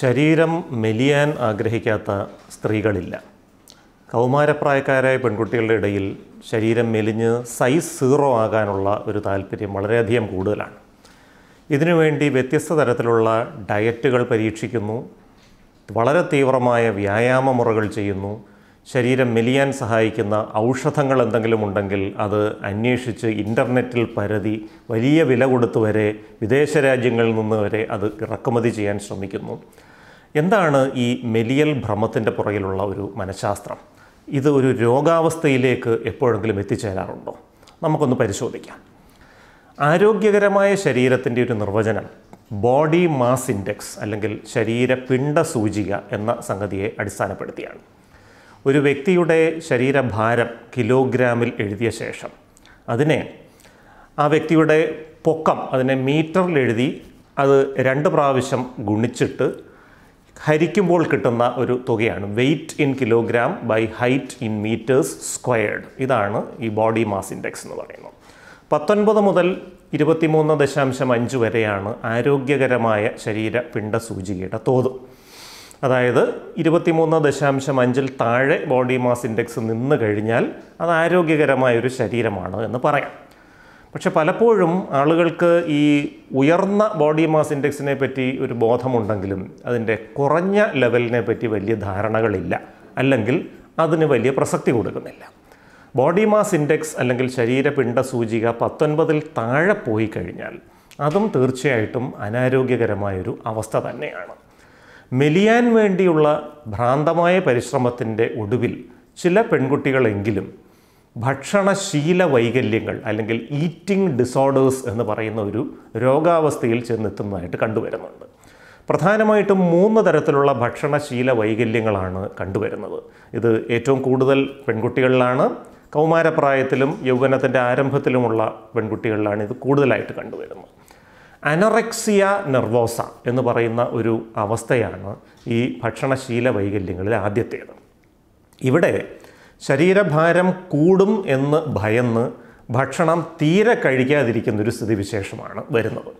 ശരീരം മെലിയാൻ ആഗ്രഹിക്കാത്ത സ്ത്രീകളില്ല. കൗമാരപ്രായക്കാരായ പെൺകുട്ടികളുടെ ഇടയിൽ ശരീരം മെലിഞ്ഞ് സൈസ് സീറോ ആകാനുള്ള ഒരു താല്പര്യം വളരെയധികം കൂടുതലാണ്. ഇതിനുവേണ്ടി വ്യത്യസ്ത തരത്തിലുള്ള ഡയറ്റുകൾ പരീക്ഷിക്കുന്നു. വളരെ തീവ്രമായ വ്യായാമ മുറകൾ ചെയ്യുന്നു. ശരീരം മെലിയാൻ സഹായിക്കുന്ന ഔഷധങ്ങൾ എന്തെങ്കിലും ഉണ്ടെങ്കിൽ അത് അന്വേഷിച്ച് ഇന്റർനെറ്റിൽ പരതി വലിയ വില കൊടുത്ത് വരെ വിദേശ രാജ്യങ്ങളിൽ നിന്ന് വരെ അത് ഇറക്കുമതി ചെയ്യാൻ ശ്രമിക്കുന്നു. എന്താണ് ഈ മെലിയൽ ഭ്രമത്തിന്റെ പുറകിലുള്ള ഒരു മനഃശാസ്ത്രം? ഇത് ഒരു രോഗാവസ്ഥയിലേക്ക് എപ്പോഴെങ്കിലും എത്തിച്ചേരാറുണ്ടോ? നമുക്കൊന്ന് പരിശോധിക്കാം. ആരോഗ്യകരമായ ശരീരത്തിന്റെ ഒരു നിർവചനം ബോഡി മാസ് ഇൻഡെക്സ് അല്ലെങ്കിൽ ശരീര ശരീരപിണ്ഡ സൂചിക എന്ന സംഗതിയെ അടിസ്ഥാനപ്പെടുത്തിയാണ്. ഒരു വ്യക്തിയുടെ ശരീരഭാരം കിലോഗ്രാമിൽ എഴുതിയ ശേഷം അതിനെ ആ വ്യക്തിയുടെ പൊക്കം അതിനെ മീറ്ററിൽ എഴുതി അത് രണ്ട് പ്രാവശ്യം ഗുണിച്ചിട്ട് ഹരിക്കുമ്പോൾ കിട്ടുന്ന ഒരു തുകയാണ്. Weight in kilogram by height in metres squared ഇതാണ് ഈ ബോഡി മാസ് ഇൻഡെക്സ് എന്ന് പറയുന്നത്. പത്തൊൻപത് മുതൽ ഇരുപത്തിമൂന്ന് ദശാംശം അഞ്ച് വരെയാണ് ആരോഗ്യകരമായ ശരീര ശരീരപിണ്ഡ സൂചികയുടെ തോത്. അതായത് ഇരുപത്തിമൂന്ന് ദശാംശം അഞ്ചിൽ താഴെ ബോഡി മാസ് ഇൻഡെക്സ് നിന്ന് കഴിഞ്ഞാൽ അത് ആരോഗ്യകരമായ ഒരു ശരീരമാണ് എന്ന് പറയാം. പക്ഷെ പലപ്പോഴും ആളുകൾക്ക് ഈ ഉയർന്ന ബോഡി മാസ് ഇൻഡെക്സിനെ പറ്റി ഒരു ബോധമുണ്ടെങ്കിലും അതിന്റെ കുറഞ്ഞ ലെവലിനെ പറ്റി വലിയ ധാരണകളില്ല. അല്ലെങ്കിൽ അതിന് വലിയ പ്രസക്തി കൊടുക്കുന്നില്ല. ബോഡി മാസ് ഇൻഡെക്സ് അല്ലെങ്കിൽ ശരീരപിണ്ട സൂചിക പത്തൊൻപതിൽ താഴെ പോയി കഴിഞ്ഞാൽ അതും തീർച്ചയായിട്ടും അനാരോഗ്യകരമായൊരു അവസ്ഥ തന്നെയാണ്. മെലിയാൻ വേണ്ടിയുള്ള ഭ്രാന്തമായ പരിശ്രമത്തിന്റെ ഒടുവിൽ ചില പെൺകുട്ടികളെങ്കിലും ഭക്ഷണശീല വൈകല്യങ്ങൾ അല്ലെങ്കിൽ ഈറ്റിംഗ് ഡിസോർഡേഴ്സ് എന്ന് പറയുന്ന ഒരു രോഗാവസ്ഥയിൽ ചെന്നെത്തുന്നതായിട്ട് കണ്ടുവരുന്നുണ്ട്. പ്രധാനമായിട്ടും മൂന്ന് തരത്തിലുള്ള ഭക്ഷണശീല വൈകല്യങ്ങളാണ് കണ്ടുവരുന്നത്. ഇത് ഏറ്റവും കൂടുതൽ പെൺകുട്ടികളിലാണ് കൗമാരപ്രായത്തിലും യൗവനത്തിന്റെ ആരംഭത്തിലുമുള്ള പെൺകുട്ടികളിലാണ് ഇത് കൂടുതലായിട്ട് കണ്ടുവരുന്നത്. അനറക്സിയ നെർവോസ എന്ന് പറയുന്ന ഒരു അവസ്ഥയാണ് ഈ ഭക്ഷണശീല വൈകല്യങ്ങളിൽ ആദ്യത്തേത്. ഇവിടെ ശരീരഭാരം കൂടും എന്ന് ഭയന്ന് ഭക്ഷണം തീരെ കഴിക്കാതിരിക്കുന്ന ഒരു സ്ഥിതിവിശേഷമാണ് വരുന്നത്.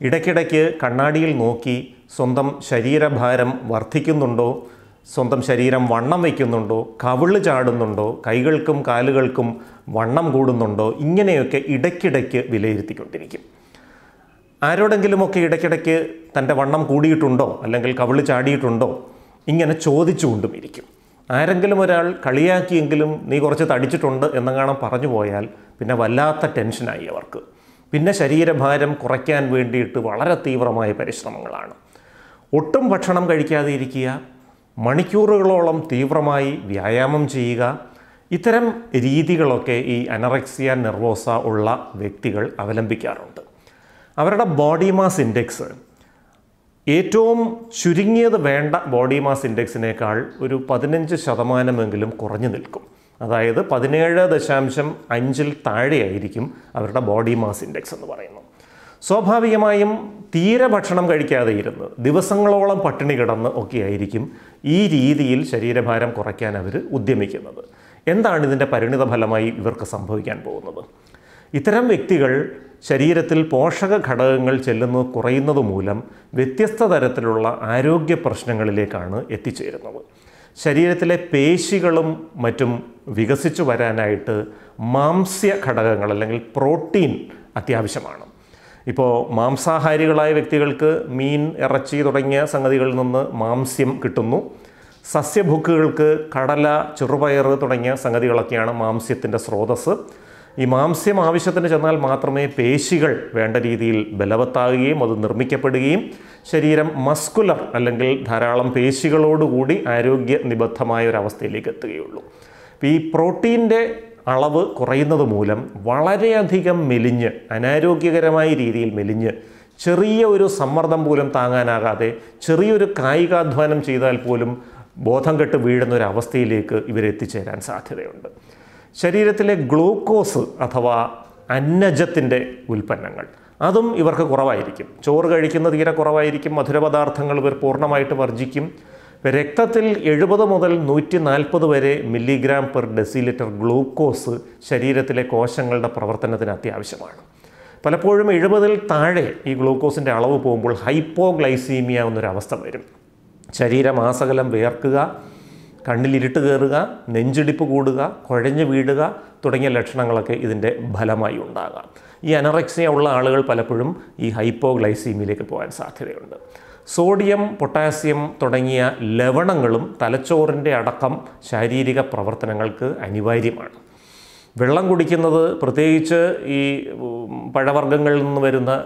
ഇടയ്ക്കിടയ്ക്ക് കണ്ണാടിയിൽ നോക്കി സ്വന്തം ശരീരഭാരം വർദ്ധിക്കുന്നുണ്ടോ? സ്വന്തം ശരീരം വണ്ണം വയ്ക്കുന്നുണ്ടോ? കവിൾ ചാടുന്നുണ്ടോ? കൈകൾക്കും കാലുകൾക്കും വണ്ണം കൂടുന്നുണ്ടോ? ഇങ്ങനെയൊക്കെ ഇടയ്ക്കിടയ്ക്ക് വിലയിരുത്തിക്കൊണ്ടിരിക്കും. ആരോടെങ്കിലുമൊക്കെ ഇടയ്ക്കിടയ്ക്ക് തന്റെ വണ്ണം കൂടിയിട്ടുണ്ടോ? അല്ലെങ്കിൽ കവിൾ ചാടിയിട്ടുണ്ടോ? ഇങ്ങനെ ചോദിച്ചുകൊണ്ടും ഇരിക്കും ആരെങ്കിലും ഒരാൾ കളിയാക്കിയെങ്കിലും നീ കുറച്ച് തടിച്ചിട്ടുണ്ട് എന്നങ്ങാണം പറഞ്ഞു പോയാൽ പിന്നെ വല്ലാത്ത ടെൻഷനായി അവർക്ക്. പിന്നെ ശരീരഭാരം കുറയ്ക്കാൻ വേണ്ടിയിട്ട് വളരെ തീവ്രമായ പരിശ്രമങ്ങളാണ്. ഒട്ടും ഭക്ഷണം കഴിക്കാതെ ഇരിക്കുക മണിക്കൂറുകളോളം തീവ്രമായി വ്യായാമം ചെയ്യുക ഇത്തരം രീതികളൊക്കെ ഈ അനറക്സിയ നെർവോസ ഉള്ള വ്യക്തികൾ അവലംബിക്കാറുണ്ട്. അവരുടെ ബോഡി മാസ് ഇൻഡെക്സ്. ഏറ്റവും ചുരുങ്ങിയത് വേണ്ട ബോഡി മാസ് ഇൻഡെക്സിനേക്കാൾ ഒരു പതിനഞ്ച് ശതമാനമെങ്കിലും കുറഞ്ഞു നിൽക്കും. അതായത് പതിനേഴ് ദശാംശം അഞ്ചിൽ താഴെയായിരിക്കും അവരുടെ ബോഡി മാസ് ഇൻഡെക്സ് എന്ന് പറയുന്നത് സ്വാഭാവികമായും തീരെ ഭക്ഷണം കഴിക്കാതെ ഇരുന്ന് ദിവസങ്ങളോളം പട്ടിണി കിടന്ന് ഒക്കെയായിരിക്കും ഈ രീതിയിൽ ശരീരഭാരം കുറയ്ക്കാൻ അവർ ഉദ്യമിക്കുന്നത്. എന്താണ് ഇതിന്റെ പരിണിത ഫലമായി ഇവർക്ക് സംഭവിക്കാൻ പോകുന്നത്? ഇത്തരം വ്യക്തികൾ ശരീരത്തിൽ പോഷക ഘടകങ്ങൾ ചെല്ലുന്നത് കുറയുന്നത് മൂലം വ്യത്യസ്ത തരത്തിലുള്ള ആരോഗ്യ പ്രശ്നങ്ങളിലേക്കാണ് എത്തിച്ചേരുന്നത്. ശരീരത്തിലെ പേശികളും മറ്റും വികസിച്ചു വരാനായിട്ട് മാംസ്യ ഘടകങ്ങൾ അല്ലെങ്കിൽ പ്രോട്ടീൻ അത്യാവശ്യമാണ്. ഇപ്പോൾ മാംസാഹാരികളായ വ്യക്തികൾക്ക് മീൻ ഇറച്ചി തുടങ്ങിയ സംഗതികളിൽ നിന്ന് മാംസ്യം കിട്ടുന്നു. സസ്യഭുക്കുകൾക്ക് കടല ചെറുപയർ തുടങ്ങിയ സംഗതികളൊക്കെയാണ് മാംസ്യത്തിന്റെ സ്രോതസ്സ്. ഈ മാംസ്യം ആവശ്യത്തിന് ചെന്നാൽ മാത്രമേ പേശികൾ വേണ്ട രീതിയിൽ ബലവത്താകുകയും അത് നിർമ്മിക്കപ്പെടുകയും ശരീരം മസ്കുലർ അല്ലെങ്കിൽ ധാരാളം പേശികളോടുകൂടി ആരോഗ്യ നിബദ്ധമായ ഒരു അവസ്ഥയിലേക്ക് എത്തുകയുള്ളൂ. അപ്പോൾ ഈ പ്രോട്ടീന്റെ അളവ് കുറയുന്നത് മൂലം വളരെയധികം മെലിഞ്ഞ് അനാരോഗ്യകരമായ രീതിയിൽ മെലിഞ്ഞ് ചെറിയ ഒരു സമ്മർദ്ദം പോലും താങ്ങാനാകാതെ ചെറിയൊരു കായികാധ്വാനം ചെയ്താൽ പോലും ബോധം കെട്ട് വീഴുന്ന ഒരു അവസ്ഥയിലേക്ക് ഇവരെത്തിച്ചേരാൻ സാധ്യതയുണ്ട്. ശരീരത്തിലെ ഗ്ലൂക്കോസ് അഥവാ അന്നജത്തിന്റെ ഉൽപ്പന്നങ്ങൾ. അതും ഇവർക്ക് കുറവായിരിക്കും. ചോറ് കഴിക്കുന്ന തീരെ കുറവായിരിക്കും. മധുരപദാർത്ഥങ്ങൾ ഇവർ പൂർണമായിട്ട് വർജിക്കും രക്തത്തിൽ എഴുപത് മുതൽ നൂറ്റി നാൽപ്പത് വരെ മില്ലിഗ്രാം പെർ ഡെസിലിറ്റർ ഗ്ലൂക്കോസ് ശരീരത്തിലെ കോശങ്ങളുടെ പ്രവർത്തനത്തിന് അത്യാവശ്യമാണ്. പലപ്പോഴും എഴുപതിൽ താഴെ ഈ ഗ്ലൂക്കോസിന്റെ അളവ് പോകുമ്പോൾ ഹൈപ്പോഗ്ലൈസീമിയ എന്നൊരവസ്ഥ വരും. ശരീരമാസകലം വേർക്കുക കണ്ണിലിരുട്ട് കയറുക നെഞ്ചിടിപ്പ് കൂടുക കുഴഞ്ഞു വീഴുക തുടങ്ങിയ ലക്ഷണങ്ങളൊക്കെ ഇതിന്റെ ഫലമായി ഉണ്ടാകാം. ഈ അനറക്സിയ ഉള്ള ആളുകൾ പലപ്പോഴും ഈ ഹൈപ്പോഗ്ലൈസീമിയിലേക്ക് പോകാൻ സാധ്യതയുണ്ട്. സോഡിയം പൊട്ടാസ്യം തുടങ്ങിയ ലവണങ്ങളും തലച്ചോറിന്റെ അടക്കം ശാരീരിക പ്രവർത്തനങ്ങൾക്ക് അനിവാര്യമാണ്. വെള്ളം കുടിക്കുന്നത് പ്രത്യേകിച്ച് ഈ പഴവർഗങ്ങളിൽ നിന്ന് വരുന്ന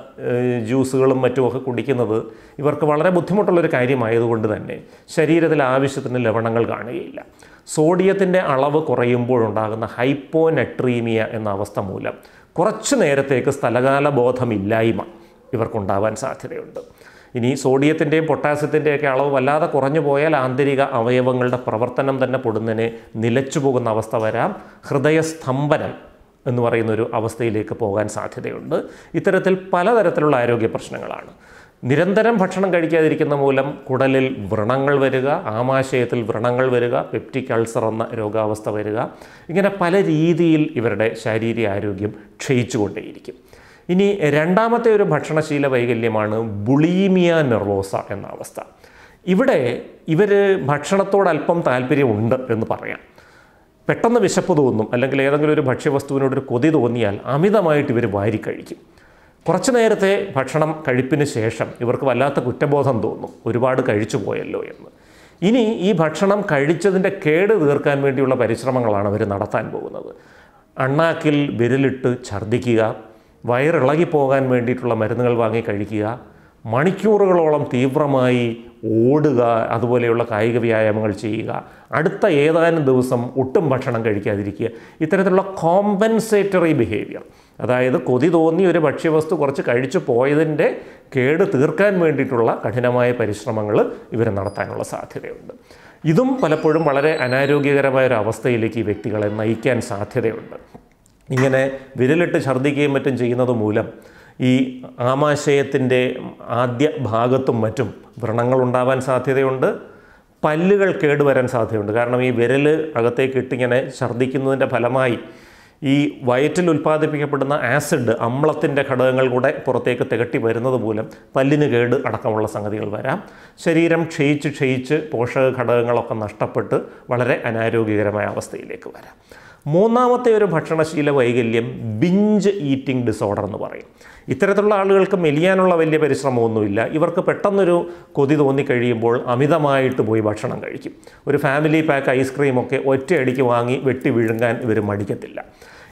ജ്യൂസുകളും മറ്റുമൊക്കെ കുടിക്കുന്നത് ഇവർക്ക് വളരെ ബുദ്ധിമുട്ടുള്ളൊരു കാര്യമായതുകൊണ്ട് തന്നെ ശരീരത്തിൽ ആവശ്യത്തിന് ലവണങ്ങൾ കാണുകയില്ല. സോഡിയത്തിന്റെ അളവ് കുറയുമ്പോഴുണ്ടാകുന്ന ഹൈപ്പോനെട്രീമിയ എന്ന അവസ്ഥ മൂലം കുറച്ചു നേരത്തേക്ക് സ്ഥലകാല ബോധമില്ലായ്മ ഇവർക്കുണ്ടാവാൻ സാധ്യതയുണ്ട്. ഇനി സോഡിയത്തിന്റെയും പൊട്ടാസ്യത്തിന്റെയൊക്കെ അളവ് വല്ലാതെ കുറഞ്ഞു പോയാൽ ആന്തരിക അവയവങ്ങളുടെ പ്രവർത്തനം തന്നെ പൊടുന്നതിനെ നിലച്ചു പോകുന്ന അവസ്ഥ വരാം. ഹൃദയസ്തംഭനം എന്ന് പറയുന്ന ഒരു അവസ്ഥയിലേക്ക് പോകാൻ സാധ്യതയുണ്ട്. ഇത്തരത്തിൽ പലതരത്തിലുള്ള ആരോഗ്യ പ്രശ്നങ്ങളാണ്. നിരന്തരം ഭക്ഷണം കഴിക്കാതിരിക്കുന്ന മൂലം കുടലിൽ വ്രണങ്ങൾ വരിക ആമാശയത്തിൽ വ്രണങ്ങൾ വരിക പെപ്റ്റിക് അൾസർ എന്ന രോഗാവസ്ഥ വരിക. ഇങ്ങനെ പല രീതിയിൽ ഇവരുടെ ശാരീരിക ആരോഗ്യം ക്ഷയിച്ചുകൊണ്ടേയിരിക്കും. ഇനി രണ്ടാമത്തെ ഒരു ഭക്ഷണശീല വൈകല്യമാണ് ബുളീമിയ നെർവോസ എന്ന അവസ്ഥ. ഇവിടെ ഇവർ ഭക്ഷണത്തോട് അല്പം താല്പര്യമുണ്ട് എന്ന് പറയാം. പെട്ടെന്ന് വിശപ്പ് തോന്നും അല്ലെങ്കിൽ ഏതെങ്കിലും ഒരു ഭക്ഷ്യവസ്തുവിനോടൊരു കൊതി തോന്നിയാൽ അമിതമായിട്ട് ഇവർ വാരിക്കഴിക്കും കുറച്ചു നേരത്തെ ഭക്ഷണം കഴിപ്പിന് ശേഷം ഇവർക്ക് വല്ലാത്ത കുറ്റബോധം തോന്നും ഒരുപാട് കഴിച്ചു പോയല്ലോ എന്ന്. ഇനി ഈ ഭക്ഷണം കഴിച്ചതിന്റെ കേട് തീർക്കാൻ വേണ്ടിയുള്ള പരിശ്രമങ്ങളാണ് അവർ നടത്താൻ പോകുന്നത്. അണ്ണാക്കിൽ വിരലിട്ട് ഛർദ്ദിക്കുക വയറിളകി പോകാൻ വേണ്ടിയിട്ടുള്ള മരുന്നുകൾ വാങ്ങി കഴിക്കുക മണിക്കൂറുകളോളം തീവ്രമായി ഓടുക അതുപോലെയുള്ള കായിക വ്യായാമങ്ങൾ ചെയ്യുക അടുത്ത ഏതാനും ദിവസം ഒട്ടും ഭക്ഷണം കഴിക്കാതിരിക്കുക ഇത്തരത്തിലുള്ള കോമ്പൻസേറ്ററി ബിഹേവിയർ അതായത് കൊതി തോന്നി ഒരു ഭക്ഷ്യവസ്തു കുറച്ച് കഴിച്ചു പോയതിന്റെ കേട് തീർക്കാൻ വേണ്ടിയിട്ടുള്ള കഠിനമായ പരിശ്രമങ്ങൾ ഇവർ നടത്താനുള്ള സാധ്യതയുണ്ട്. ഇതും പലപ്പോഴും വളരെ അനാരോഗ്യകരമായ ഒരു അവസ്ഥയിലേക്ക് ഈ വ്യക്തികളെ നയിക്കാൻ സാധ്യതയുണ്ട്. ഇങ്ങനെ വിരലിട്ട് ഛർദ്ദിക്കുകയും മറ്റും ചെയ്യുന്നത് മൂലം ഈ ആമാശയത്തിന്റെ ആദ്യ ഭാഗത്തും മറ്റും വ്രണങ്ങൾ ഉണ്ടാവാൻ സാധ്യതയുണ്ട്. പല്ലുകൾ കേടുവരാൻ സാധ്യതയുണ്ട്. കാരണം ഈ വിരൽ അകത്തേക്ക് ഇട്ടിങ്ങനെ ഛർദ്ദിക്കുന്നതിന്റെ ഫലമായി ഈ വയറ്റിൽ ഉൽപ്പാദിപ്പിക്കപ്പെടുന്ന ആസിഡ് അമ്ലത്തിന്റെ ഘടകങ്ങൾ കൂടെ പുറത്തേക്ക് തികട്ടി വരുന്നത് മൂലം പല്ലിന് കേട് അടക്കമുള്ള സംഗതികൾ വരാം. ശരീരം ക്ഷയിച്ച് ക്ഷയിച്ച് പോഷക ഘടകങ്ങളൊക്കെ നഷ്ടപ്പെട്ട് വളരെ അനാരോഗ്യകരമായ അവസ്ഥയിലേക്ക് വരാം. മൂന്നാമത്തെ ഒരു ഭക്ഷണശീല വൈകല്യം ബിഞ്ച് ഈറ്റിംഗ് ഡിസോർഡർ എന്ന് പറയും. ഇത്തരത്തിലുള്ള ആളുകൾക്ക് മെലിയാനുള്ള വലിയ പരിശ്രമമൊന്നുമില്ല. ഇവർക്ക് പെട്ടെന്നൊരു കൊതി തോന്നിക്കഴിയുമ്പോൾ അമിതമായിട്ട് പോയി ഭക്ഷണം കഴിക്കും. ഒരു ഫാമിലി പാക്ക് ഐസ്ക്രീമൊക്കെ ഒറ്റയടിക്ക് വാങ്ങി വെട്ടി വിഴുങ്ങാൻ ഇവർ മടിക്കത്തില്ല.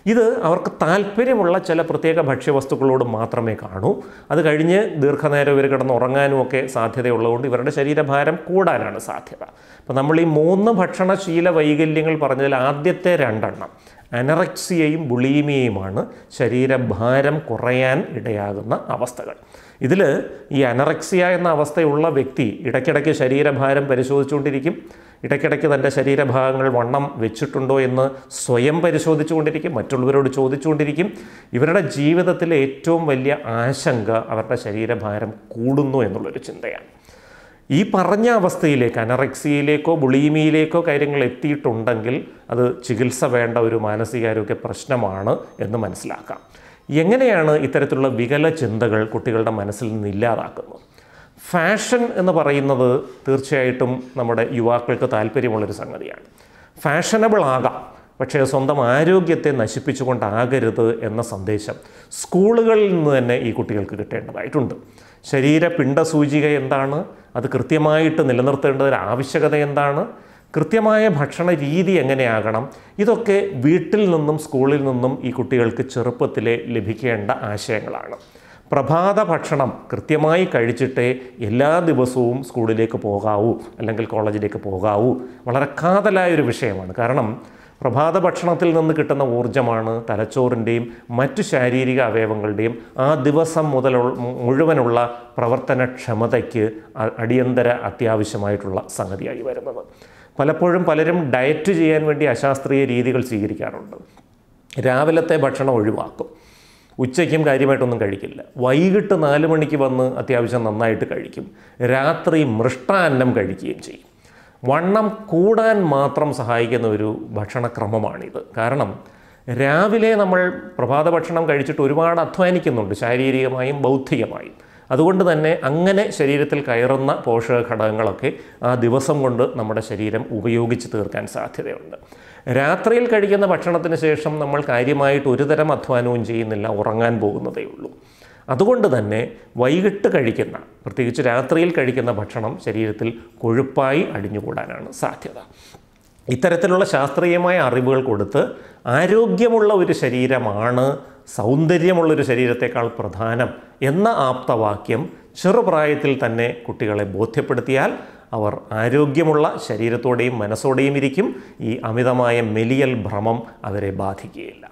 ഇത് അവർക്ക് താല്പര്യമുള്ള ചില പ്രത്യേക ഭക്ഷ്യവസ്തുക്കളോട് മാത്രമേ കാണൂ. അത് കഴിഞ്ഞ് ദീർഘനേരം ഇവർ കിടന്ന് ഉറങ്ങാനും ഒക്കെ സാധ്യതയുള്ളതുകൊണ്ട് ഇവരുടെ ശരീരഭാരം കൂടാനാണ് സാധ്യത. അപ്പോൾ നമ്മൾ ഈ മൂന്ന് ഭക്ഷണശീല വൈകല്യങ്ങൾ പറഞ്ഞതിൽ ആദ്യത്തെ രണ്ടെണ്ണം അനറക്സിയയും ബുളീമിയയുമാണ് ശരീരഭാരം കുറയാൻ ഇടയാകുന്ന അവസ്ഥകൾ. ഇതിൽ ഈ അനറക്സിയ എന്ന അവസ്ഥയുള്ള വ്യക്തി ഇടയ്ക്കിടയ്ക്ക് ശരീരഭാരം പരിശോധിച്ചുകൊണ്ടിരിക്കും. ഇടയ്ക്കിടയ്ക്ക് തന്റെ ശരീരഭാഗങ്ങൾ വണ്ണം വെച്ചിട്ടുണ്ടോ എന്ന് സ്വയം പരിശോധിച്ചുകൊണ്ടിരിക്കും. മറ്റുള്ളവരോട് ചോദിച്ചുകൊണ്ടിരിക്കും. ഇവരുടെ ജീവിതത്തിലെ ഏറ്റവും വലിയ ആശങ്ക അവരുടെ ശരീരഭാരം കൂടുന്നു എന്നുള്ളൊരു ചിന്തയാണ്. ഈ പറഞ്ഞ അവസ്ഥയിലേക്ക് അനറക്സിയയിലേക്കോ ബുളീമിയിലേക്കോ കാര്യങ്ങൾ എത്തിയിട്ടുണ്ടെങ്കിൽ അത് ചികിത്സ വേണ്ട ഒരു മാനസികാരോഗ്യ പ്രശ്നമാണ് എന്ന് മനസ്സിലാക്കാം. എങ്ങനെയാണ് ഇത്തരത്തിലുള്ള വികല ചിന്തകൾ കുട്ടികളുടെ മനസ്സിൽ നിന്ന് ഇല്ലാതാക്കുന്നത്? ഫാഷൻ എന്ന് പറയുന്നത് തീർച്ചയായിട്ടും നമ്മുടെ യുവാക്കൾക്ക് താല്പര്യമുള്ളൊരു സംഗതിയാണ്. ഫാഷനബിൾ ആകാം. പക്ഷേ സ്വന്തം ആരോഗ്യത്തെ നശിപ്പിച്ചുകൊണ്ടാകരുത് എന്ന സന്ദേശം സ്കൂളുകളിൽ നിന്ന് തന്നെ ഈ കുട്ടികൾക്ക് കിട്ടേണ്ടതായിട്ടുണ്ട്. ശരീര പിണ്ട സൂചിക എന്താണ്? അത് കൃത്യമായിട്ട് നിലനിർത്തേണ്ടതിന്റെ ആവശ്യകത എന്താണ്? കൃത്യമായ ഭക്ഷണ രീതി എങ്ങനെയാകണം? ഇതൊക്കെ വീട്ടിൽ നിന്നും സ്കൂളിൽ നിന്നും ഈ കുട്ടികൾക്ക് ചെറുപ്പത്തിലെ ലഭിക്കേണ്ട ആശയങ്ങളാണ്. പ്രഭാത ഭക്ഷണം കൃത്യമായി കഴിച്ചിട്ടേ എല്ലാ ദിവസവും സ്കൂളിലേക്ക് പോകാവൂ അല്ലെങ്കിൽ കോളേജിലേക്ക് പോകാവൂ വളരെ കാതലായൊരു വിഷയമാണ്. കാരണം പ്രഭാത ഭക്ഷണത്തിൽ നിന്ന് കിട്ടുന്ന ഊർജമാണ് തലച്ചോറിന്റെയും മറ്റു ശാരീരിക അവയവങ്ങളുടെയും ആ ദിവസം മുതൽ മുഴുവനുള്ള പ്രവർത്തനക്ഷമതയ്ക്ക് അടിയന്തര അത്യാവശ്യമായിട്ടുള്ള സംഗതിയായി വരുന്നത്. പലപ്പോഴും പലരും ഡയറ്റ് ചെയ്യാൻ വേണ്ടി അശാസ്ത്രീയ രീതികൾ സ്വീകരിക്കാറുണ്ട്. രാവിലത്തെ ഭക്ഷണം ഒഴിവാക്കും. ഉച്ചയ്ക്കും കാര്യമായിട്ടൊന്നും കഴിക്കില്ല. വൈകിട്ട് നാല് മണിക്ക് വന്ന് അത്യാവശ്യം നന്നായിട്ട് കഴിക്കും. രാത്രി മൃഷ്ടാന്നം കഴിക്കുകയും ചെയ്യും. വണ്ണം കൂടാൻ മാത്രം സഹായിക്കുന്ന ഒരു ഭക്ഷണക്രമമാണിത്. കാരണം രാവിലെ നമ്മൾ പ്രഭാത ഭക്ഷണം കഴിച്ചിട്ട് ഒരുപാട് അധ്വാനിക്കുന്നുണ്ട് ശാരീരികമായും ബൗദ്ധികമായും. അതുകൊണ്ട് തന്നെ അങ്ങനെ ശരീരത്തിൽ കയറുന്ന പോഷക ഘടകങ്ങളൊക്കെ ആ ദിവസം കൊണ്ട് നമ്മുടെ ശരീരം ഉപയോഗിച്ച് തീർക്കാൻ സാധ്യതയുണ്ട്. രാത്രിയിൽ കഴിക്കുന്ന ഭക്ഷണത്തിന് ശേഷം നമ്മൾ കാര്യമായിട്ട് ഒരുതരം അധ്വാനവും ചെയ്യുന്നില്ല ഉറങ്ങാൻ പോകുന്നതേ ഉള്ളൂ. അതുകൊണ്ട് തന്നെ വൈകിട്ട് കഴിക്കുന്ന പ്രത്യേകിച്ച് രാത്രിയിൽ കഴിക്കുന്ന ഭക്ഷണം ശരീരത്തിൽ കൊഴുപ്പായി അടിഞ്ഞുകൂടാനാണ് സാധ്യത. ഇത്തരത്തിലുള്ള ശാസ്ത്രീയമായ അറിവുകൾ കൊടുത്ത് ആരോഗ്യമുള്ള ഒരു ശരീരമാണ് സൗന്ദര്യമുള്ളൊരു ശരീരത്തേക്കാൾ പ്രധാനം എന്ന ആപ്തവാക്യം ചെറുപ്രായത്തിൽ തന്നെ കുട്ടികളെ ബോധ്യപ്പെടുത്തിയാൽ അവർ ആരോഗ്യമുള്ള ശരീരത്തോടെയും മനസ്സോടെയും ഇരിക്കും. ഈ അമിതമായ മെലിയൽ ഭ്രമം അവരെ ബാധിക്കുകയില്ല.